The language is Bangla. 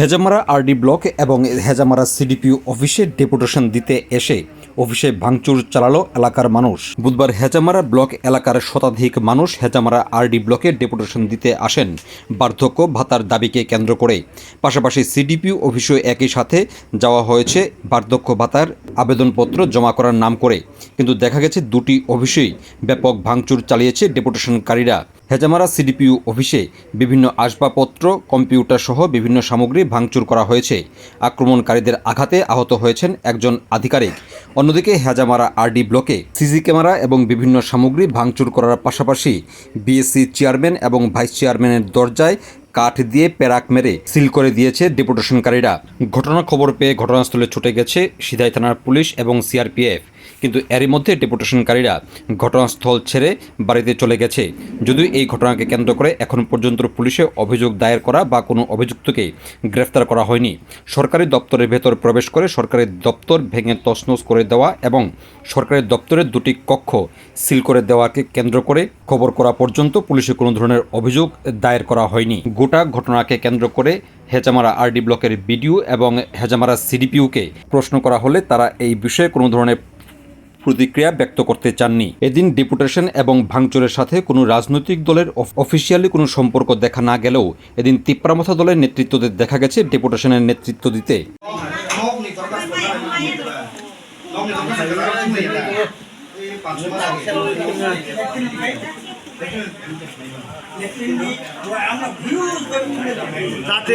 হেজামারা আরডি ব্লক এবং হেজামারা সিডিপিউ অফিসে ডেপুটেশন দিতে এসে অফিসে ভাঙচুর চালালো এলাকার মানুষ। বুধবার হেজামারা ব্লক এলাকার শতাধিক মানুষ হেজামারা আরডি ব্লকে ডেপুটেশন দিতে আসেন। বার্ধক্য ভাতার দাবিকে কেন্দ্র করে। পাশাপাশি সিডিপিউ অফিসেও একই সাথে যাওয়া হয়েছে বার্ধক্য ভাতার আবেদনপত্র জমা করার নাম করে। কিন্তু দেখা গেছে দুটি অফিসেই ব্যাপক ভাঙচুর চালিয়েছে ডেপুটেশনকারীরা। হেজামারা সিডিপিউ অফিসে বিভিন্ন আসবাবপত্র, কম্পিউটার সহ বিভিন্ন সামগ্রী ভাঙচুর করা হয়েছে। আক্রমণকারীদের আঘাতে আহত হয়েছেন একজন আধিকারিক। অন্যদিকে হেজামারা আরডি ব্লকে সিসি ক্যামেরা এবং বিভিন্ন সামগ্রী ভাঙচুর করার পাশাপাশি বিএসসি চেয়ারম্যান এবং ভাইস চেয়ারম্যানের দরজায় কাঠ দিয়ে প্যারাক মেরে সিল করে দিয়েছে ডেপুটেশনকারীরা। ঘটনা খবর পেয়ে ঘটনাস্থলে ছুটে গেছে সিধাই থানার পুলিশ এবং সিআরপিএফ। কিন্তু এরই মধ্যে ডেপুটেশনকারীরা ঘটনাস্থল ছেড়ে বাড়িতে চলে গেছে। যদিও এই ঘটনাকে কেন্দ্র করে এখন পর্যন্ত পুলিশে অভিযোগ দায়ের করা বা কোনো অভিযুক্তকে গ্রেফতার করা হয়নি। সরকারি দপ্তরের ভেতর প্রবেশ করে সরকারি দপ্তর ভেঙে তছনছ করে দেওয়া এবং সরকারি দপ্তরের দুটি কক্ষ সিল করে দেওয়াকে কেন্দ্র করে খবর করা পর্যন্ত পুলিশে কোনো ধরনের অভিযোগ দায়ের করা হয়নি। গোটা ঘটনাকে কেন্দ্র করে হেজামারা আরডি ব্লকের বিডিও এবং হেজামারা সিডিপিউকে প্রশ্ন করা হলে তারা এই বিষয়ে কোনো ধরনের প্রতিক্রিয়া ব্যক্ত করতে চাননি। এদিন ডিপুটেশন এবং ভাঙচুরের সাথে কোনো রাজনৈতিক দলের অফিসিয়ালি কোনো সম্পর্ক দেখা না গেলেও এদিন তিপ্রামথা দলের নেতৃত্বদের দেখা গেছে ডেপুটেশনের নেতৃত্ব দিতে। তাতে